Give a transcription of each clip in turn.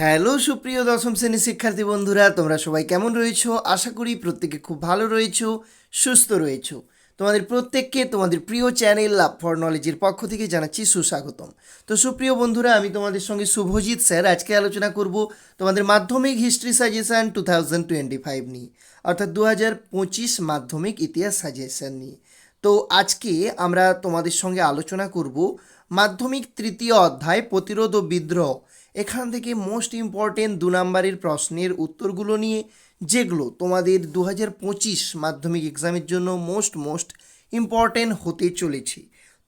Hello সুপ্রিয় দশম শ্রেণির শিক্ষার্থী বন্ধুরা, তোমরা সবাই কেমন রয়েছো? আশা করি প্রত্যেকে খুব ভালো রয়েছো, সুস্থ রয়েছো। তোমাদের প্রত্যেককে তোমাদের প্রিয় চ্যানেল লাভ ফর নলেজের পক্ষ থেকে জানাচ্ছি সুস্বাগতম। তো সুপ্রিয় বন্ধুরা, আমি তোমাদের সঙ্গে শুভজিৎ স্যার আজকে আলোচনা করব তোমাদের মাধ্যমিক history suggestion two thousand twenty five নিয়ে, অর্থাৎ দু হাজার পঁচিশ মাধ্যমিক ইতিহাস সাজেশান নিয়ে। তো আজকে আমরা তোমাদের সঙ্গে আলোচনা করব মাধ্যমিক তৃতীয় অধ্যায় প্রতিরোধ ও বিদ্রোহ। এখান থেকে মোস্ট ইম্পর্টেন্ট দু নম্বরের প্রশ্নের উত্তরগুলো নিয়ে, যেগুলো তোমাদের দু পঁচিশ মাধ্যমিক এক্সামের জন্য মোস্ট মোস্ট ইম্পর্টেন্ট হতে চলেছে।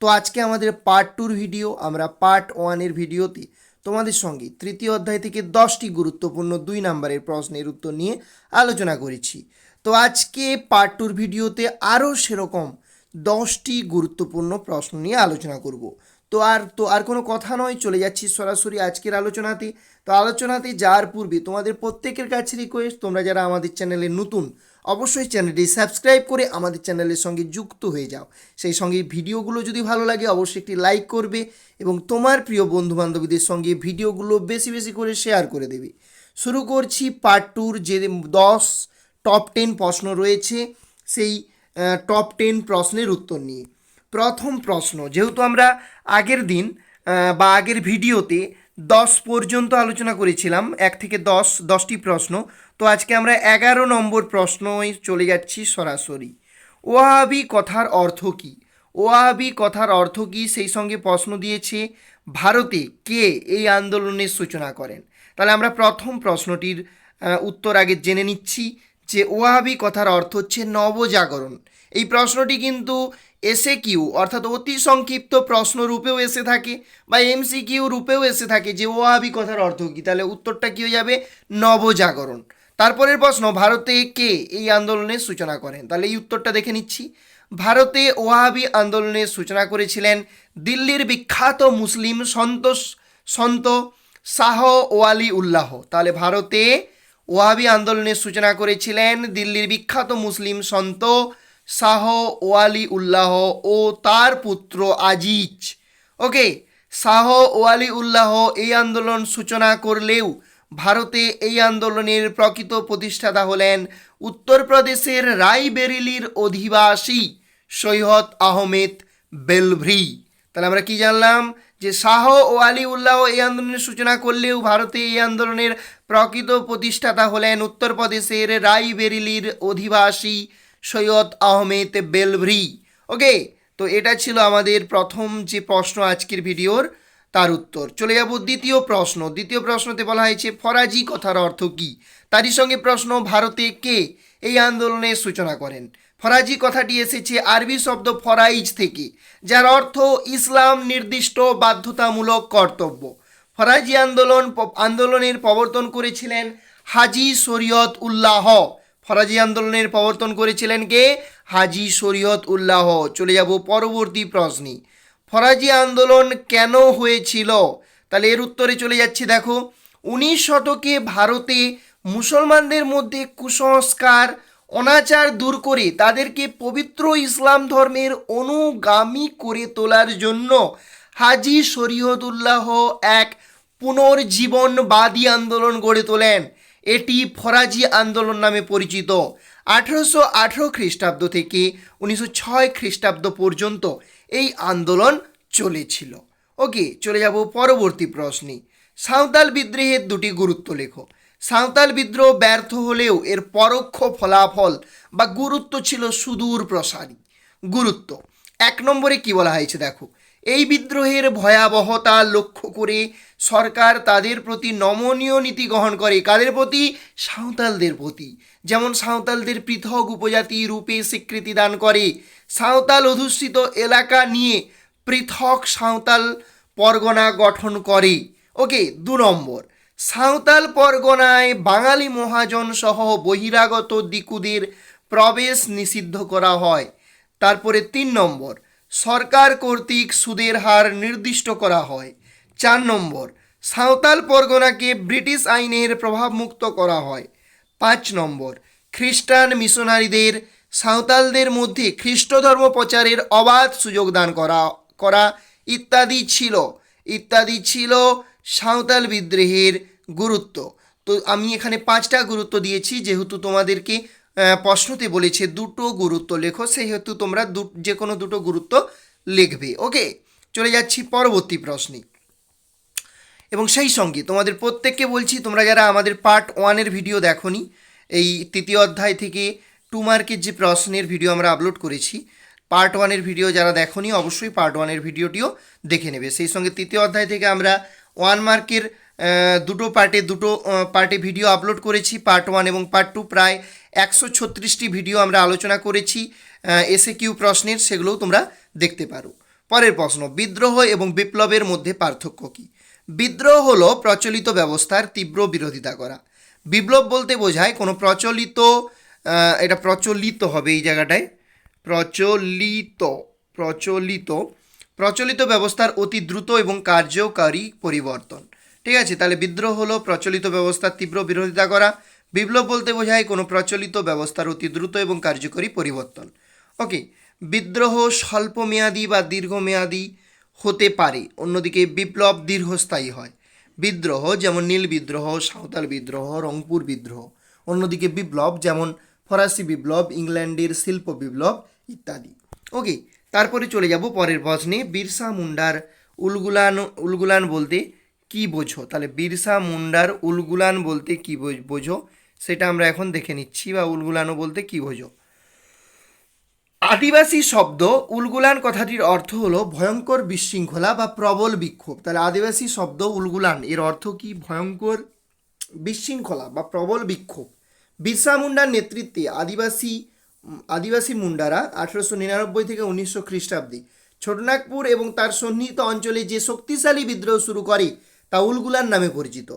তো আজকে আমাদের পার্ট টুর ভিডিও আমরা পার্ট ওয়ানের ভিডিওতে তোমাদের সঙ্গে তৃতীয় অধ্যায় থেকে দশটি গুরুত্বপূর্ণ দুই নম্বরের প্রশ্নের উত্তর নিয়ে আলোচনা করেছি। তো আজকে পার্ট টুর ভিডিওতে আরও সেরকম দশটি গুরুত্বপূর্ণ প্রশ্ন নিয়ে আলোচনা করব। তো আর তো আর কোনো কথা নয়, চলে যাচ্ছি সরাসরি আজকের আলোচনাতে। তো আলোচনাতে যাওয়ার পূর্বে তোমাদের প্রত্যেকের কাছে রিকোয়েস্ট তোমরা যারা আমাদের চ্যানেলে নতুন, অবশ্যই চ্যানেলটি সাবস্ক্রাইব করে আমাদের চ্যানেলের সঙ্গে যুক্ত হয়ে যাও। সেই সঙ্গে ভিডিওগুলো যদি ভালো লাগে, অবশ্যই একটি লাইক করবে এবং তোমার প্রিয় বন্ধু বান্ধবীদের সঙ্গে ভিডিওগুলো বেশি বেশি করে শেয়ার করে দেবে। শুরু করছি পার্ট টুর যে দশ টপ টেন প্রশ্ন রয়েছে, সেই টপ টেন প্রশ্নের উত্তর নিয়ে। প্রথম প্রশ্ন, যেহেতু আমরা আগের দিন বা আগের ভিডিওতে দশ পর্যন্ত আলোচনা করেছিলাম, এক থেকে দশ, দশটি প্রশ্ন, তো আজকে আমরা এগারো নম্বর প্রশ্নই চলে যাচ্ছি সরাসরি। ওয়াহাবি কথার অর্থ কী? ওয়াহাবি কথার অর্থ কী? সেই সঙ্গে প্রশ্ন দিয়েছে, ভারতে কে এই আন্দোলনের সূচনা করেন? তাহলে আমরা প্রথম প্রশ্নটির উত্তর আগে জেনে নিচ্ছি যে ওয়াহাবি কথার অর্থ হচ্ছে নবজাগরণ। এই প্রশ্নটি কিন্তু এসে কিউ অর্থাৎ অতি সংক্ষিপ্ত প্রশ্ন রূপেও এসে থাকে বা এমসি কিউ রূপেও এসে থাকে যে ওয়াহাবি কথার অর্থ কী? তাহলে উত্তরটা কী হয়ে যাবে? নবজাগরণ। তারপরের প্রশ্ন, ভারতে কে এই আন্দোলনের সূচনা করেন? তাহলে এই উত্তরটা দেখে নিচ্ছি। ভারতে ওয়াহাবি আন্দোলনের সূচনা করেছিলেন দিল্লির বিখ্যাত মুসলিম সন্ত সন্ত শাহ ওয়ালি উল্লাহ। তাহলে ভারতে ওয়াহাবি আন্দোলনের সূচনা করেছিলেন দিল্লির বিখ্যাত মুসলিম সন্ত শাহ ওয়ালি উল্লাহ ও তার পুত্র আজিজ। ওকে, শাহ ওয়ালি উল্লাহ এই আন্দোলন সূচনা করলেও ভারতে এই আন্দোলনের প্রকৃত প্রতিষ্ঠাতা হলেন উত্তরপ্রদেশের রায়বেরিলির অধিবাসী সৈয়দ আহমেদ বেলভ্রি। তাহলে আমরা কি জানলাম? যে শাহ ও আলী উল্লাহ এই আন্দোলনের সূচনা করলেও ভারতে এই আন্দোলনের প্রকৃত প্রতিষ্ঠাতা হলেন উত্তরপ্রদেশের রায়বেরিলির অধিবাসী সৈয়দ আহমেদ বেলভ্রি। ওকে তো এটা ছিল আমাদের প্রথম যে প্রশ্ন আজকের ভিডিওর, তার উত্তর। চলে যাব দ্বিতীয় প্রশ্ন। দ্বিতীয় প্রশ্নতে বলা হয়েছে, ফরাজি কথার অর্থ কী? তারই সঙ্গে প্রশ্ন, ভারতে কে এই আন্দোলনের সূচনা করেন? ফরাজি কথাটি এসেছে আরবি শব্দ ফরাইজ থেকে, যার অর্থ ইসলাম নির্দিষ্ট বাধ্যতামূলক কর্তব্য। ফরাজি আন্দোলন, আন্দোলনের প্রবর্তন করেছিলেন হাজি শরীয়ত উল্লাহ। ফরাজি আন্দোলনের প্রবর্তন করেছিলেন কে? হাজি শরীয়ত উল্লাহ। চলে যাব পরবর্তী প্রশ্নে। ফরাজি আন্দোলন কেন হয়েছিল? তাহলে এর উত্তরে চলে যাচ্ছি, দেখো। উনিশ শতকে ভারতে মুসলমানদের মধ্যে কুসংস্কার, অনাচার দূর করে তাদেরকে পবিত্র ইসলাম ধর্মের অনুগামী করে তোলার জন্য হাজি শরীয়তুল্লাহ এক পুনর্জীবনবাদী আন্দোলন গড়ে তোলেন। এটি ফরাজি আন্দোলন নামে পরিচিত। আঠেরোশো আঠেরো খ্রিস্টাব্দ থেকে উনিশশো ছয় খ্রিস্টাব্দ পর্যন্ত এই আন্দোলন চলেছিল। ওকে, চলে যাব পরবর্তী প্রশ্নে। সাঁওতাল বিদ্রোহের দুটি গুরুত্ব লেখো। সাঁওতাল বিদ্রোহ ব্যর্থ হলেও এর পরোক্ষ ফলাফল বা গুরুত্ব ছিল সুদূর প্রসারী গুরুত্ব। এক নম্বরে কি বলা হয়েছে? দেখো এই বিদ্রোহের ভয়াবহতা লক্ষ্য করে সরকার তাদের প্রতি নমনীয় নীতি গ্রহণ করে। কাদের প্রতি? সাঁওতালদের প্রতি। যেমন সাঁওতালদের পৃথক উপজাতি রূপে স্বীকৃতি দান করে। সাঁওতাল অধ্যুষিত এলাকা নিয়ে পৃথক সাঁওতাল পরগনা গঠন করে। ওকে দু নম্বর। সাঁওতাল পরগনায় বাঙালি মহাজন সহ বহিরাগত দিকুদের প্রবেশ নিষিদ্ধ করা হয়। তারপরে তিন নম্বর। সরকার কর্তৃক সুদের হার নির্দিষ্ট করা হয়। চার নম্বর, সাঁওতাল পরগনাকে ব্রিটিশ আইনের প্রভাবমুক্ত করা হয়। পাঁচ নম্বর, খ্রিস্টান মিশনারিদের, সাঁওতালদের মধ্যে খ্রিস্ট ধর্ম প্রচারের অবাধ সুযোগ দান করা করা ইত্যাদি ছিল। ইত্যাদি ছিল সাঁওতাল বিদ্রোহের গুরুত্ব। তো আমি এখানে পাঁচটা গুরুত্ব দিয়েছি, যেহেতু তোমাদেরকে প্রশ্নতে বলেছে, দুটো গুরুত্ব লেখো, সেহেতু তোমরা দু যে কোনো দুটো গুরুত্ব লিখবে। ওকে, চলে যাচ্ছি পরবর্তী প্রশ্নে। এবং সেই সঙ্গে তোমাদের প্রত্যেককে বলছি, তোমরা যারা আমাদের পার্ট ওয়ানের ভিডিও দেখোনি, এই তৃতীয় অধ্যায় থেকে টু মার্কের যে প্রশ্নের ভিডিও আমরা আপলোড করেছি, পার্ট ওয়ানের ভিডিও যারা দেখোনি, অবশ্যই পার্ট ওয়ানের ভিডিওটিও দেখে নেবে। সেই সঙ্গে তৃতীয় অধ্যায় থেকে আমরা ওয়ান মার্কের দুটো পার্টে দুটো পার্টে ভিডিও আপলোড করেছি পার্ট ওয়ান এবং পার্ট টু প্রায় একশো ছত্রিশটি ভিডিও আমরা আলোচনা করেছি এসে কিউ প্রশ্নের, সেগুলোও তোমরা দেখতে পারো। পরের প্রশ্ন, বিদ্রোহ এবং বিপ্লবের মধ্যে পার্থক্য কী? বিদ্রোহ হলো প্রচলিত ব্যবস্থার তীব্র বিরোধিতা করা। বিপ্লব বলতে বোঝায় কোনো প্রচলিত এটা প্রচলিত হবে এই জায়গাটায়, প্রচলিত প্রচলিত প্রচলিত ব্যবস্থার অতি দ্রুত এবং কার্যকারী পরিবর্তন। ঠিক আছে, তাহলে বিদ্রোহ হলো প্রচলিত ব্যবস্থার তীব্র বিরোধিতা করা। বিপ্লব বলতে বোঝায় কোনো প্রচলিত ব্যবস্থার অতি দ্রুত এবং কার্যকরী পরিবর্তন। ওকে বিদ্রোহ স্বল্প স্বল্পমেয়াদী বা দীর্ঘমেয়াদী হতে পারে, অন্যদিকে বিপ্লব দীর্ঘস্থায়ী হয়। বিদ্রোহ যেমন নীল বিদ্রোহ, সাঁওতাল বিদ্রোহ, রংপুর বিদ্রোহ। অন্যদিকে বিপ্লব যেমন ফরাসি বিপ্লব, ইংল্যান্ডের শিল্প বিপ্লব ইত্যাদি। ওকে তারপরে চলে যাব পরের প্রশ্নে। বিরসা মুন্ডার উলগুলান উলগুলান বলতে কি বোঝো? তাহলে বিরসা, মুন্ডার, উলগুলান বলতে কি বোঝ- সেটা আমরা এখন দেখে নিচ্ছি, বা উলগুলানো বলতে কি বোঝো? আদিবাসী শব্দ, উলগুলান কথাটির অর্থ হলো ভয়ঙ্কর বিশৃঙ্খলা বা প্রবল বিক্ষোভ। তাহলে আদিবাসী শব্দ, উলগুলান, এর অর্থ কি? ভয়ঙ্কর বিশৃঙ্খলা বা প্রবল বিক্ষোভ। বিরসা, মুন্ডার নেতৃত্বে আদিবাসী আদিবাসী মুন্ডারা আঠেরোশো নিরানব্বই থেকে উনিশশো খ্রিস্টাব্দে ছোটনাগপুর এবং তার সন্নিহিত অঞ্চলে যে শক্তিশালী বিদ্রোহ শুরু করে তা উলগুলান নামে পরিচিত।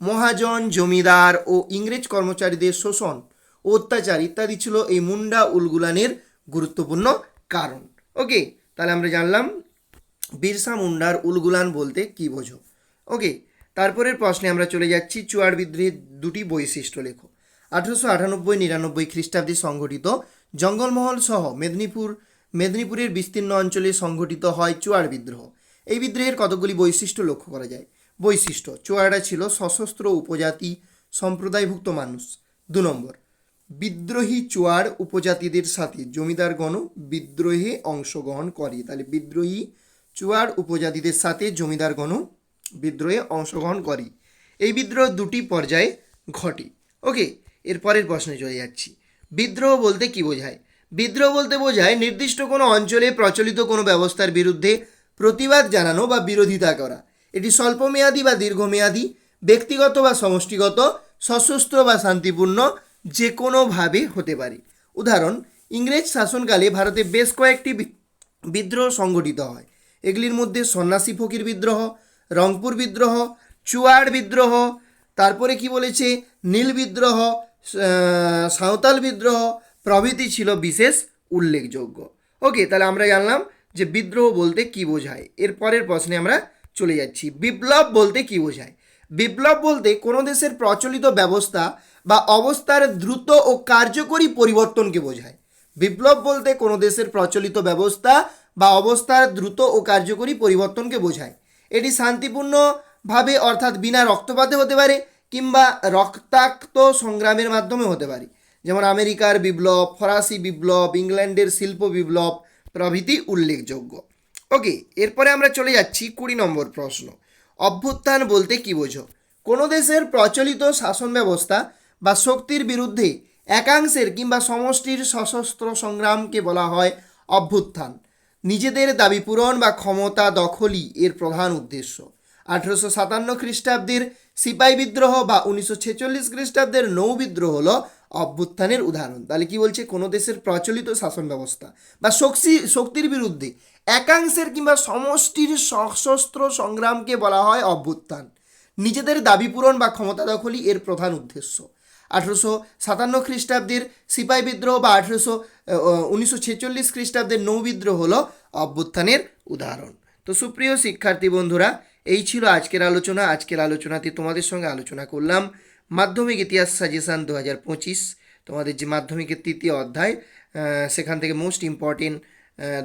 মহাজন, জমিদার ও ইংরেজ কর্মচারীদের শোষণ, অত্যাচার ইত্যাদি ছিল এই মুন্ডা উলগুলানের গুরুত্বপূর্ণ কারণ। ওকে, তাহলে আমরা জানলাম বিরসা মুন্ডার উলগুলান বলতে কি বোঝো? ওকে, তারপরের প্রশ্নে আমরা চলে যাচ্ছি চুয়াড় বিদ্রোহের দুটি বৈশিষ্ট্য লেখো। আঠারোশো আটানব্বই নিরানব্বই খ্রিস্টাব্দে সংঘটিত জঙ্গলমহল সহ মেদিনীপুর, মেদিনীপুরের বিস্তীর্ণ অঞ্চলে সংঘটিত হয় চুয়াড় বিদ্রোহ। এই বিদ্রোহের কতগুলি বৈশিষ্ট্য লক্ষ্য করা যায়? বৈশিষ্ট্য। চুয়াড়া ছিল সশস্ত্র উপজাতি সম্প্রদায়ভুক্ত মানুষ। দু নম্বর, বিদ্রোহী চুয়ার উপজাতিদের সাথে জমিদারগণ বিদ্রোহে অংশগ্রহণ করে। তাহলে বিদ্রোহী চুয়ার উপজাতিদের সাথে জমিদারগণ বিদ্রোহে অংশগ্রহণ করে। এই বিদ্রোহ দুটি পর্যায়ে ঘটে। ওকে এরপরের প্রশ্নে চলে যাচ্ছি। বিদ্রোহ বলতে কি বোঝায়? বিদ্রোহ বলতে বোঝায় নির্দিষ্ট কোনো অঞ্চলে প্রচলিত কোনো ব্যবস্থার বিরুদ্ধে প্রতিবাদ জানানো বা বিরোধিতা করা। এটি স্বল্পমেয়াদী বা দীর্ঘমেয়াদী, ব্যক্তিগত বা সমষ্টিগত, সশস্ত্র বা শান্তিপূর্ণ যে কোনোভাবে হতে পারে। উদাহরণ, ইংরেজ শাসনকালে ভারতে বেশ কয়েকটি বিদ্রোহ সংগঠিত হয়। এগুলির মধ্যে সন্ন্যাসী ফকির বিদ্রোহ, রংপুর বিদ্রোহ, চুয়াড় বিদ্রোহ, তারপরে কি বলেছে? নীল বিদ্রোহ সাঁওতাল বিদ্রোহ, প্রভৃতি ছিল বিশেষ উল্লেখযোগ্য। ওকে, তাহলে আমরা জানলাম যে বিদ্রোহ বলতে কি বোঝায়। এর পরের প্রশ্নে আমরা চলে যাচ্ছি। বিপ্লব বলতে কি বোঝায়? বিপ্লব বলতে কোনো দেশের প্রচলিত ব্যবস্থা বা অবস্থার দ্রুত ও কার্যকরী পরিবর্তনকে বোঝায়। বিপ্লব বলতে কোনো দেশের প্রচলিত ব্যবস্থা বা অবস্থার দ্রুত ও কার্যকরী পরিবর্তনকে বোঝায়। এটি শান্তিপূর্ণভাবে অর্থাৎ বিনা রক্তপাতে হতে পারে কিংবা রক্তাক্ত সংগ্রামের মাধ্যমে হতে পারে। যেমন আমেরিকার বিপ্লব, ফরাসি বিপ্লব, ইংল্যান্ডের শিল্প বিপ্লব প্রভৃতি উল্লেখযোগ্য। ওকে এরপরে আমরা চলে যাচ্ছি কুড়ি নম্বর প্রশ্ন। অভ্যুত্থান বলতে কি বোঝো? কোনো দেশের প্রচলিত শাসন ব্যবস্থা বা শক্তির বিরুদ্ধে একাংশের কিংবা সমষ্টির সশস্ত্র সংগ্রামকে বলা হয় অভ্যুত্থান। নিজেদের দাবি পূরণ বা ক্ষমতা দখলই এর প্রধান উদ্দেশ্য। আঠেরোশো সাতান্ন খ্রিস্টাব্দের সিপাই বিদ্রোহ বা উনিশশো ছেচল্লিশ খ্রিস্টাব্দের নৌ বিদ্রোহ হলো অভ্যুত্থানের উদাহরণ। তাহলে কি বলছে? কোনো দেশের প্রচলিত শাসন ব্যবস্থা বা শক্তি শক্তির বিরুদ্ধে একাংশের কিংবা সমষ্টির সশস্ত্র সংগ্রামকে বলা হয় অভ্যুত্থান। নিজেদের দাবি পূরণ বা ক্ষমতা দখলই এর প্রধান উদ্দেশ্য। আঠেরোশো সাতান্ন খ্রিস্টাব্দের সিপাই বিদ্রোহ বা আঠেরোশো উনিশশো ছেচল্লিশ খ্রিস্টাব্দের নৌ বিদ্রোহ হলো অভ্যুত্থানের উদাহরণ। তো সুপ্রিয় শিক্ষার্থী বন্ধুরা, এই ছিল আজকের আলোচনা। আজকের আলোচনাতে তোমাদের সঙ্গে আলোচনা করলাম মাধ্যমিক ইতিহাস সাজেশান দু হাজার পঁচিশ। তোমাদের যে মাধ্যমিকের তৃতীয় অধ্যায় সেখান থেকে মোস্ট ইম্পর্টেন্ট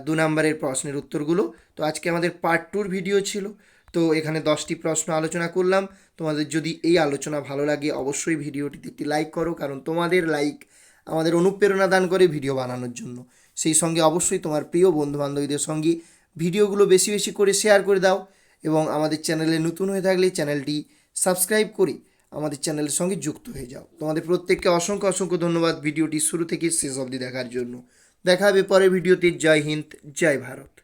দু নম্বরের প্রশ্নের উত্তরগুলো। তো আজকে আমাদের পার্ট টুর ভিডিও ছিল। তো এখানে দশটি প্রশ্ন আলোচনা করলাম। তোমাদের যদি এই আলোচনা ভালো লাগে, অবশ্যই ভিডিওটিতে একটি লাইক করো, কারণ তোমাদের লাইক আমাদের অনুপ্রেরণা দান করে ভিডিও বানানোর জন্য। সেই সঙ্গে অবশ্যই তোমার প্রিয় বন্ধু বান্ধবীদের সঙ্গে ভিডিওগুলো বেশি বেশি করে শেয়ার করে দাও এবং আমাদের চ্যানেলে নতুন হয়ে থাকলে চ্যানেলটি সাবস্ক্রাইব করে আমাদের চ্যানেলের সঙ্গে যুক্ত হয়ে যাও। তোমাদের প্রত্যেককে অসংখ্য অসংখ্য ধন্যবাদ। ভিডিওটি শুরু থেকে শেষ অবধি দেখার জন্য। দেখা হবে পরের ভিডিওতে। জয় হিন্দ জয় ভারত।